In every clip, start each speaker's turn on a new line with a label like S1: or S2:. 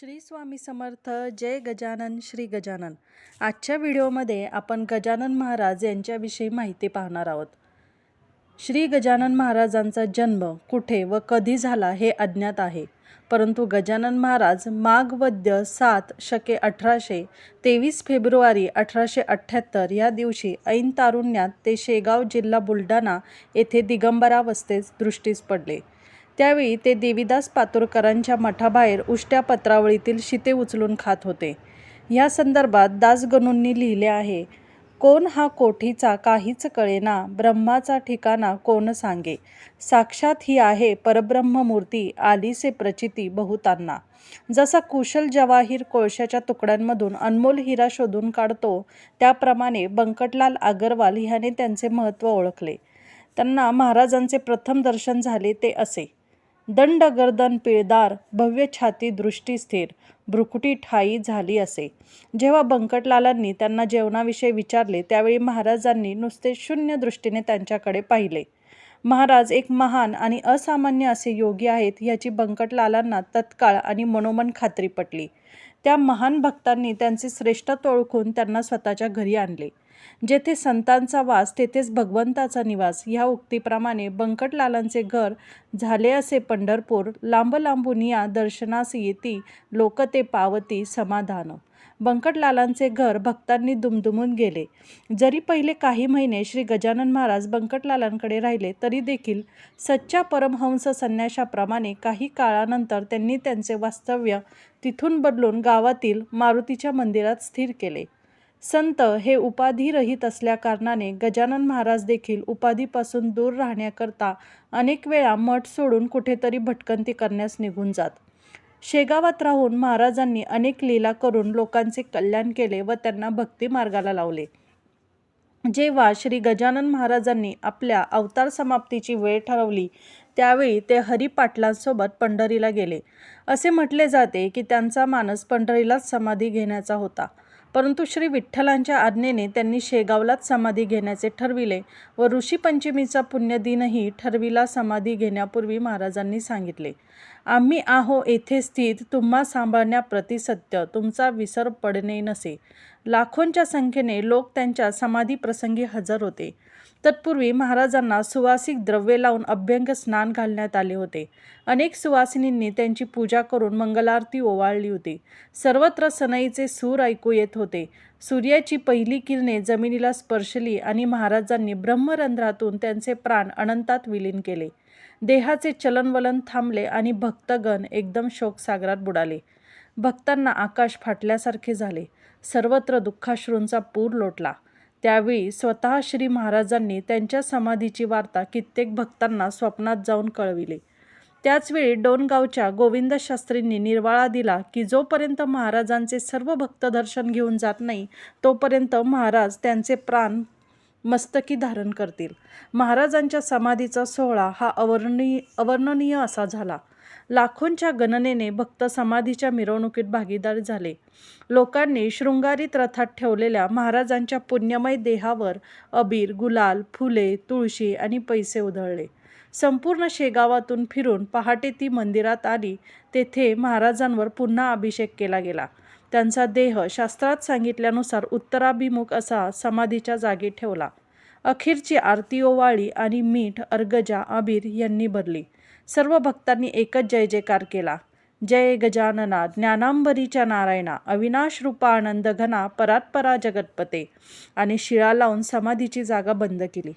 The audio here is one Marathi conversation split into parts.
S1: श्री स्वामी समर्थ जय गजानन श्री गजानन. आजच्या व्हिडिओमध्ये आपण गजानन महाराज यांच्याविषयी माहिती पाहणार आहोत. श्री गजानन महाराजांचा जन्म कुठे व कधी झाला हे अज्ञात आहे. परंतु गजानन महाराज माघ वद्य सात शके अठराशे तेवीस फेब्रुवारी अठराशे अठ्ठ्याहत्तर या दिवशी ऐन तारुण्यात ते शेगाव जिल्हा बुलढाणा येथे दिगंबरावस्थेस दृष्टीस पडले. त्यावेळी ते देवीदास पातुरकरांच्या मठाबाहेर उष्ट्या पत्रावळीतील शिते उचलून खात होते. या संदर्भात दासगणूंनी लिहिले आहे कोण हा कोठीचा काहीच कळेना ब्रह्माचा ठिकाणा कोण सांगे? साक्षात ही आहे परब्रह्ममूर्ती आलीसे प्रचिती बहुतांना. जसा कुशल जवाहीर कोळशाच्या तुकड्यांमधून अनमोल हिरा शोधून काढतो त्याप्रमाणे बंकटलाल अगरवाल ह्याने त्यांचे महत्त्व ओळखले. त्यांना महाराजांचे प्रथम दर्शन झाले ते असे. दंड गर्दन पिळदार भव्य छाती दृष्टी स्थिर भ्रुकुटी ठाई झाली असे. जेव्हा बंकटलालांनी त्यांना जेवणाविषयी विचारले त्यावेळी महाराजांनी नुसते शून्य दृष्टीने त्यांच्याकडे पाहिले. महाराज एक महान आणि असामान्य असे योगी आहेत याची बंकटलालांना तत्काळ आणि मनोमन खात्री पटली. त्या महान भक्तांनी त्यांचे श्रेष्ठत्व ओळखून त्यांना स्वतःच्या घरी आणले. जेथे संतांचा वास तेथेच भगवंताचा निवास. ह्या उक्तीप्रमाणे बंकटलालांचे घर झाले असे पंढरपूर लांब लांबून या दर्शनास येती लोक ते पावती समाधान. बंकटलालांचे घर भक्तांनी दुमदुमून गेले. जरी पहिले काही महिने श्री गजानन महाराज बंकटलालांकडे राहिले तरी देखील सच्च्या परमहंस संन्याशाप्रमाणे काही काळानंतर त्यांनी त्यांचे वास्तव्य तिथून बदलून गावातील मारुतीच्या मंदिरात स्थिर केले. संत हे उपाधिरहित असल्याकारणाने गजानन महाराज देखील उपाधीपासून दूर राहण्याकरता अनेक वेळा मठ सोडून कुठेतरी भटकंती करण्यास निघून जात. शेगावात राहून महाराजांनी अनेक लीला करून लोकांचे कल्याण केले व त्यांना भक्ती मार्गाला लावले. जेव्हा श्री गजानन महाराजांनी आपल्या अवतार समाप्तीची वेळ ठरवली त्यावेळी ते हरिपाटलांसोबत पंढरीला गेले. असे म्हटले जाते की त्यांचा मानस पंढरीलाच समाधी घेण्याचा होता. परंतु श्री विठ्ठलांच्या आज्ञेने त्यांनी शेगावलाच समाधी घेण्याचे ठरविले व ऋषीपंचमीचा पुण्यदिनही ठरविला समाधी घेण्यापूर्वी महाराजांनी सांगितले आम्ही आहो येथे स्थित तुम्हा सांभाळण्याप्रती सत्य तुमचा विसर पडणे नसे. लाखोंच्या संख्येने लोक त्यांच्या समाधी प्रसंगी हजर होते. तत्पूर्वी महाराजांना सुवासिक द्रव्ये लावून अभ्यंग स्नान घालण्यात आले होते. अनेक सुवासिनींनी त्यांची पूजा करून मंगलारती ओवाळली होती. सर्वत्र सनईचे सूर ऐकू येत होते. सूर्याची पहिली किरणे जमिनीला स्पर्शली आणि महाराजांनी ब्रह्मरंध्रातून त्यांचे प्राण अनंतात विलीन केले. देहाचे चलनवलन थांबले आणि भक्तगण एकदम शोकसागरात बुडाले. भक्तांना आकाश फाटल्यासारखे झाले. सर्वत्र दुःखाश्रूंचा पूर लोटला. त्यावेळी स्वतः श्री महाराजांनी त्यांच्या समाधीची वार्ता कित्येक भक्तांना स्वप्नात जाऊन कळविले. त्याचवेळी डोनगावच्या गोविंद शास्त्रींनी निर्वाळा दिला की जोपर्यंत महाराजांचे सर्व भक्त दर्शन घेऊन जात नाही तोपर्यंत महाराज त्यांचे प्राण मस्तकी धारण करतील. महाराजांच्या समाधीचा सोहळा हा अवर्णनीय अवर्णनीय असा झाला. लाखोंच्या गणनेने भक्त समाधीच्या मिरवणुकीत भागीदार झाले. लोकांनी शृंगारीत रथात ठेवलेल्या महाराजांच्या पुण्यमय देहावर अबीर गुलाल फुले तुळशी आणि पैसे उधळले. संपूर्ण शेगावातून फिरून पहाटे ती मंदिरात आली तेथे महाराजांवर पुन्हा अभिषेक केला गेला. त्यांचा देह शास्त्रात सांगितल्यानुसार उत्तराभिमुख असा समाधीच्या जागी ठेवला. अखेरची आरती ओवाळी आणि मीठ अर्गजा अबीर यांनी भरली. सर्व भक्तांनी एकच जय जयकार केला. जय गजानना ज्ञानांबरीच्या नारायणा अविनाश रूपा आनंद घना परात्परा जगतपते. आणि शिळा लावून समाधीची जागा बंद केली.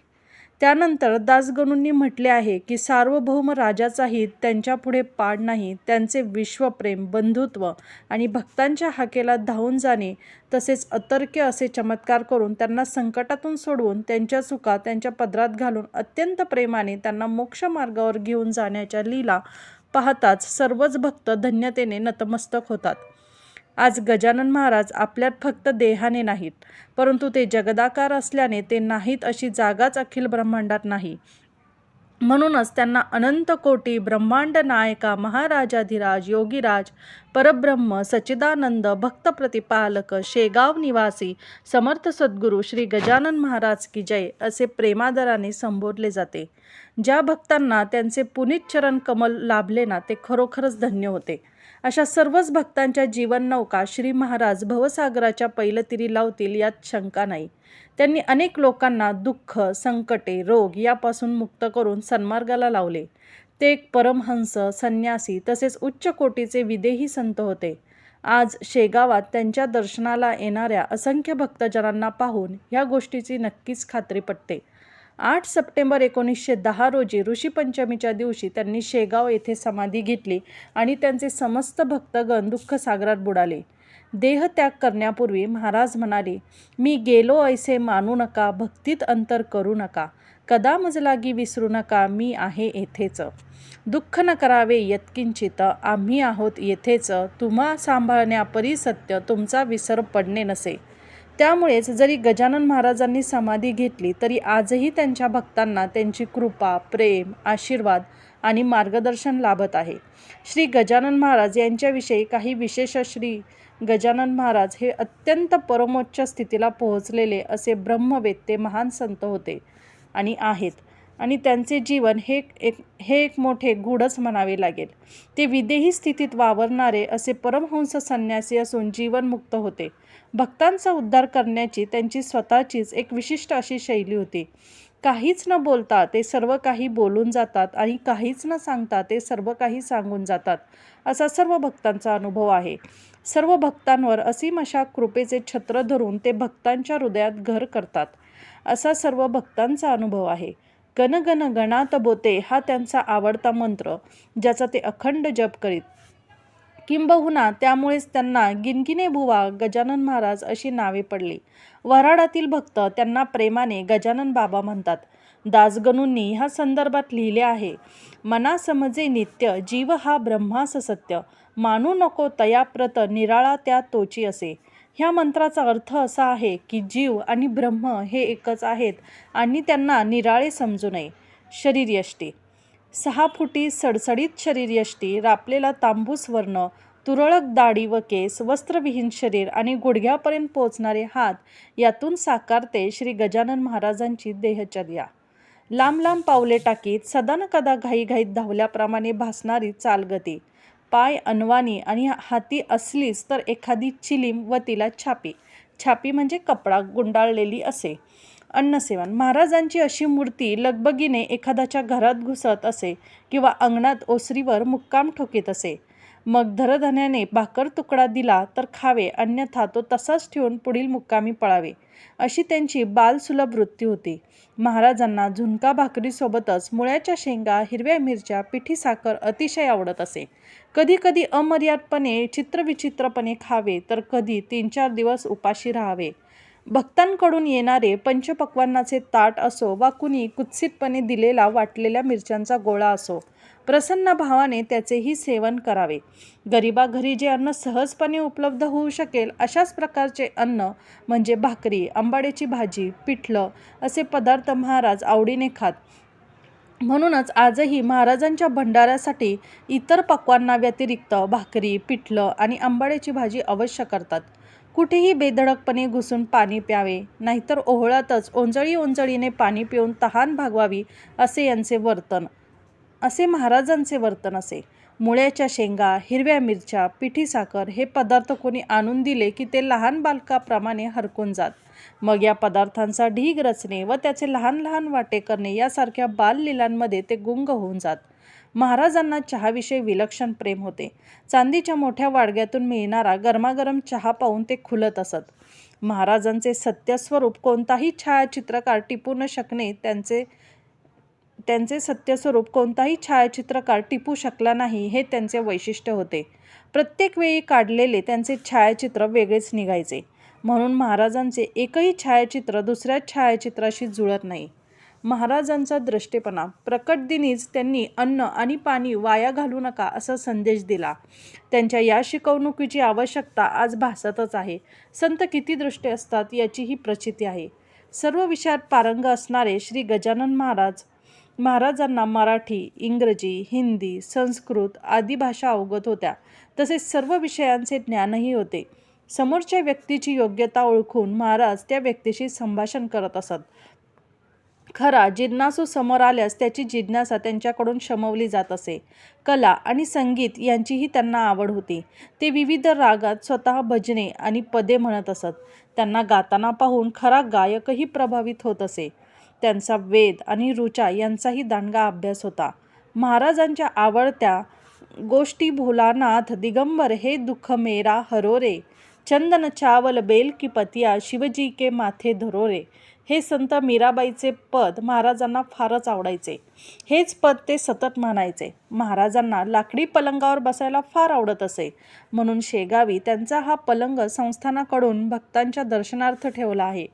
S1: त्यानंतर दासगणूंनी म्हटले आहे की सार्वभौम राजाचाही त्यांच्यापुढे पाड नाही त्यांचे विश्वप्रेम बंधुत्व आणि भक्तांच्या हाकेला धावून जाणे तसेच अतर्क्य असे चमत्कार करून त्यांना संकटातून सोडवून त्यांच्या चुका त्यांच्या पदरात घालून अत्यंत प्रेमाने त्यांना मोक्ष मार्गावर घेऊन जाण्याच्या लीला पाहताच सर्वच भक्त धन्यतेने नतमस्तक होतात. आज गजानन महाराज आपल्यात फक्त देहाने नाहीत परंतु ते जगदाकार असल्याने ते नाहीत अशी जागाच अखिल ब्रह्मांडात नाही. म्हणूनच त्यांना अनंत कोटी ब्रह्मांड नायका महाराजाधिराज योगीराज परब्रह्म सच्चिदानंद भक्त प्रतिपालक शेगाव निवासी समर्थ सद्गुरू श्री गजानन महाराज की जय असे प्रेमादराने संबोधले जाते. ज्या भक्तांना त्यांचे पुनीत चरण कमल लाभले ना ते खरोखरच धन्य होते. अशा सर्वच भक्तांच्या जीवन नौका श्री महाराज भवसागराच्या पैलतीरी लावतील यात शंका नाही. त्यांनी अनेक लोकांना दुःख संकटे रोग यापासून मुक्त करून सन्मार्गाला लावले. ते एक परमहंस संन्यासी तसेच उच्च कोटीचे विदेही संत होते. आज शेगावात त्यांच्या दर्शनाला येणाऱ्या असंख्य भक्तजनांना पाहून ह्या गोष्टीची नक्कीच खात्री पटते. आठ सप्टेंबर एकोणीसशे दहा रोजी ऋषीपंचमीच्या दिवशी त्यांनी शेगाव येथे समाधी घेतली आणि त्यांचे समस्त भक्तगण दुःख सागरात बुडाले देहत्याग करण्यापूर्वी महाराज म्हणाले मी गेलो ऐसे मानू नका भक्तीत अंतर करू नका. कदा मजलागी विसरू नका मी आहे येथेच. दुःख न करावे यत्किंचित आम्ही आहोत येथेच. तुम्हा सांभाळण्यापरी सत्य तुमचा विसर पडणे नसे. त्यामुळेच जरी गजानन महाराजांनी समाधी घेतली तरी आजही त्यांच्या भक्तांना त्यांची कृपा प्रेम आशीर्वाद आणि मार्गदर्शन लाभत आहे. श्री गजानन महाराज यांच्याविषयी काही विशेष श्री गजानन महाराज हे अत्यंत परमोच्च स्थितीला पोहोचलेले असे ब्रह्मवेत्ते महान संत होते आणि आहेत. आणि त्यांचे जीवन हे एक हे एक मोठे गूढच म्हणावे लागेल. ते विदेही स्थितीत वावरणारे असे परमहंस संन्यासी असून जीवनमुक्त होते. भक्तांचा उद्धार करण्याची त्यांची स्वतःचीच एक विशिष्ट अशी शैली होती. काहीच न बोलता ते सर्व काही बोलून जातात आणि काहीच न सांगता ते सर्व काही सांगून जातात असा सर्व भक्तांचा अनुभव आहे. सर्व भक्तांवर असीम अशा कृपेचे छत्र धरून ते भक्तांच्या हृदयात घर करतात असा सर्व भक्तांचा अनुभव आहे. गण गण गणात बोते हा त्यांचा आवडता मंत्र ज्याचा ते अखंड जप करीत किंबहुना त्यामुळेच त्यांना गिनगिने भुवा गजानन महाराज अशी नावे पडली. वऱ्हाडातील भक्त त्यांना प्रेमाने गजानन बाबा म्हणतात. दासगणूंनी ह्या संदर्भात लिहिले आहे मना समजे नित्य जीव हा ब्रह्मास सत्य. मानू नको तयाप्रत निराळा त्या तोची असे ह्या मंत्राचा अर्थ असा आहे की जीव आणि ब्रह्म हे एकच आहेत आणि त्यांना निराळे समजू नये. शरीरयष्टी सहा फुटी सडसडीत शरीरयष्टी रापलेला तांबूस वर्ण तुरळक दाढी व केस वस्त्रविहीन शरीर आणि गुडघ्यापर्यंत पोचणारे हात यातून साकारते श्री गजानन महाराजांची देहचर्या. लांब लांब पावले टाकीत सदानकदा घाईघाईत धावल्याप्रमाणे भासणारी चालगती. पाय अनवानी आणि हाती असलीच तर एखादी चिलीम व तिला छापी. छापी म्हणजे कपडा गुंडाळलेली असे. अन्नसेवन. महाराजांची अशी मूर्ती लगबगीने एखाद्याच्या घरात घुसत असे किंवा अंगणात ओसरीवर मुक्काम ठोकीत असे. मग धरधन्याने भाकर तुकडा दिला तर खावे अन्यथा तो तसाच ठेवून पुढील मुक्कामी पळावे अशी त्यांची बालसुलभ वृत्ती होती. महाराजांना झुणका भाकरीसोबतच मुळ्याच्या शेंगा हिरव्या मिरच्या पिठी साखर अतिशय आवडत असे. कधी कधी अमर्यादपणे चित्रविचित्रपणे खावे तर कधी तीन चार दिवस उपाशी राहावे. भक्तांकडून येणारे पंचपक्वान्नाचे ताट असो वा कुणी कुत्सितपणे दिलेला वाटलेल्या मिरच्यांचा गोळा असो प्रसन्न भावाने त्याचेही सेवन करावे. गरिबाघरी जे अन्न सहजपणे उपलब्ध होऊ शकेल अशाच प्रकारचे अन्न म्हणजे भाकरी आंबाड्याची भाजी पिठलं असे पदार्थ महाराज आवडीने खात. म्हणूनच आजही महाराजांच्या भंडाऱ्यासाठी इतर पक्वांना व्यतिरिक्त भाकरी पिठलं आणि आंबाड्याची भाजी अवश्य करतात. कुठेही बेधडकपणे घुसून पाणी प्यावे नाहीतर ओहळातच ओंजळी ओंजळीने पाणी पिऊन तहान भागवावी असे यांचे वर्तन. असे महाराजांचे वर्तन असे. मुळ्याच्या शेंगा हिरव्या मिरच्या पिठी साखर हे पदार्थ कोणी आणून दिले की ते लहान बालकाप्रमाणे हरकून जात. मग या पदार्थांचा ढीग रचणे व त्याचे लहान लहान वाटे करणे यासारख्या बाललीलांमध्ये ते गुंग होऊन जात. महाराजांना चहाविषयी विलक्षण प्रेम होते. चांदीच्या मोठ्या वाडग्यातून मिळणारा गरमागरम चहा पाहून ते खुलत असत. महाराजांचे सत्यस्वरूप कोणताही छायाचित्रकार टिपू न शकणे त्यांचे त्यांचे सत्यस्वरूप कोणताही छायाचित्रकार टिपू शकला नाही हे त्यांचे वैशिष्ट्य होते. प्रत्येक वेळी काढलेले त्यांचे छायाचित्र वेगळेच निघायचे. म्हणून महाराजांचे एकही छायाचित्र दुसऱ्या छायाचित्राशी जुळत नाही. महाराजांचा दृष्टेपणा प्रकट दिनीच त्यांनी अन्न आणि पाणी वाया घालू नका असा संदेश दिला. त्यांच्या या शिकवणुकीची आवश्यकता आज भासतच आहे. संत किती दृष्टे असतात याची ही प्रचिती आहे. सर्व विषयात पारंग असणारे श्री गजानन महाराज महाराजांना मराठी इंग्रजी हिंदी संस्कृत आदी भाषा अवगत होत्या. तसेच सर्व विषयांचे ज्ञानही होते. समोरच्या व्यक्तीची योग्यता ओळखून महाराज त्या व्यक्तीशी संभाषण करत असत. खरा जिज्ञासू समोर आल्यास त्याची जिज्ञासा त्यांच्याकडून शमवली जात असे. कला आणि संगीत यांचीही त्यांना आवड होती. ते विविध रागात स्वतः भजने आणि पदे म्हणत असत. त्यांना गाताना पाहून खरा गायकही प्रभावित होत असे. त्यांचा वेद आणि ऋचा यांचाही दांडगा अभ्यास होता. महाराजांच्या आवडत्या गोष्टी भोलानाथ दिगंबर हे दुःख मेरा हरोरे चंदन चावल बेल की पतिया शिवजी के माथे धरोरे हे संत मीराबाईचे पद महाराजांना फारच आवडायचे. हेच पद ते सतत म्हणायचे. महाराजांना लाकडी पलंगावर बसायला फार आवडत असे. म्हणून शेगावी त्यांचा हा पलंग संस्थानाकडून भक्तांच्या दर्शनार्थ ठेवला आहे.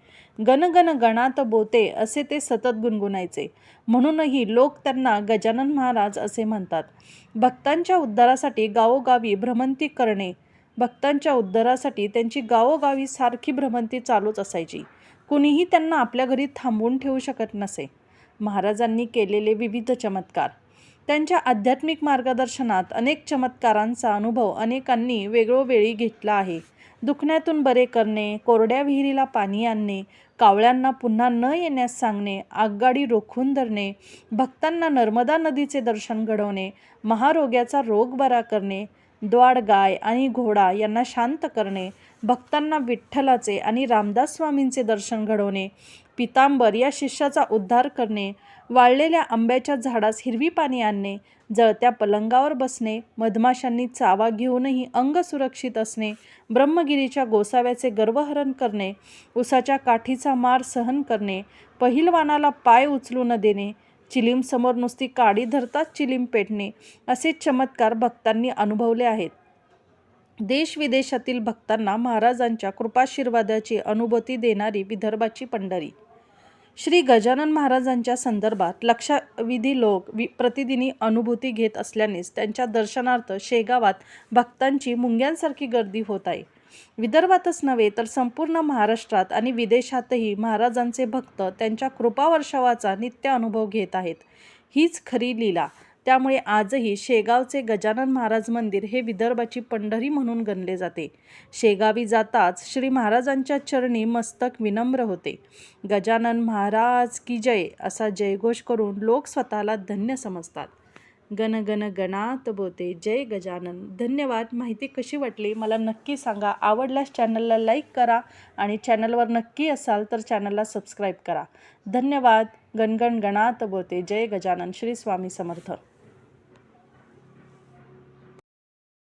S1: गण गण गणात बोते असे ते सतत गुणगुणायचे. म्हणूनही लोक त्यांना गजानन महाराज असे म्हणतात. भक्तांच्या उद्धारासाठी गावोगावी भ्रमंती करणे. भक्तांच्या उद्धारासाठी त्यांची गावोगावी सारखी भ्रमंती चालूच असायची. कुणीही त्यांना आपल्या घरी थांबवून ठेवू शकत नसे. महाराजांनी केलेले विविध चमत्कार. त्यांच्या आध्यात्मिक मार्गदर्शनात अनेक चमत्कारांचा अनुभव अनेकांनी वेगळोवेळी घेतला आहे. दुखण्यातून बरे करणे कोरड्या विहिरीला पाणी आणणे कावळ्यांना पुन्हा न येण्यास सांगणे आगगाडी रोखून धरणे भक्तांना नर्मदा नदीचे दर्शन घडवणे महारोग्याचा रोग बरा करणे द्वाड गाय आणि घोडा यांना शांत करणे भक्तांना विठ्ठलाचे आणि रामदास स्वामींचे दर्शन घडवणे पितांबर या शिष्याचा उद्धार करणे वाळलेल्या आंब्याच्या झाडास हिरवी पाणी आणणे जळत्या पलंगावर बसणे मधमाशांनी चावा घेऊनही अंग सुरक्षित असणे ब्रह्मगिरीच्या गोसाव्याचे गर्वहरण करणे उसाच्या काठीचा मार सहन करणे पहिलवानाला पाय उचलू न देणे चिलीमसमोर नुसती काडी धरताच चिलीम पेटणे असे चमत्कार भक्तांनी अनुभवले आहेत. देश विदेशातील भक्तांना महाराजांच्या कृपाशीर्वादाची अनुभूती देणारी विदर्भाची पंढरी. श्री गजानन महाराजांच्या संदर्भात लक्षाविधी लोक वि प्रतिदिनी अनुभूती घेत असल्यानेच त्यांच्या दर्शनार्थ शेगावात भक्तांची मुंग्यांसारखी गर्दी होत आहे. विदर्भातच नव्हे तर संपूर्ण महाराष्ट्रात आणि विदेशातही महाराजांचे भक्त त्यांच्या कृपावर्षावाचा नित्य अनुभव घेत आहेत. हीच खरी लीला. त्यामुळे आजही शेगावचे गजानन महाराज मंदिर हे विदर्भाची पंढरी म्हणून गणले जाते. शेगावी जाताच श्री महाराजांच्या चरणी मस्तक विनम्र होते. गजानन महाराज की जय असा जयघोष करून लोक स्वतःला धन्य समजतात. गण गण गणात बोते. जय गजानन. धन्यवाद. माहिती कशी वाटली? मला नक्की सांगा. आवडल्यास चॅनलला लाईक करा आणि चॅनलवर नक्की असाल तर चॅनलला सबस्क्राईब करा. धन्यवाद. गणगण गणात बोते. जय गजानन. श्री स्वामी समर्थ.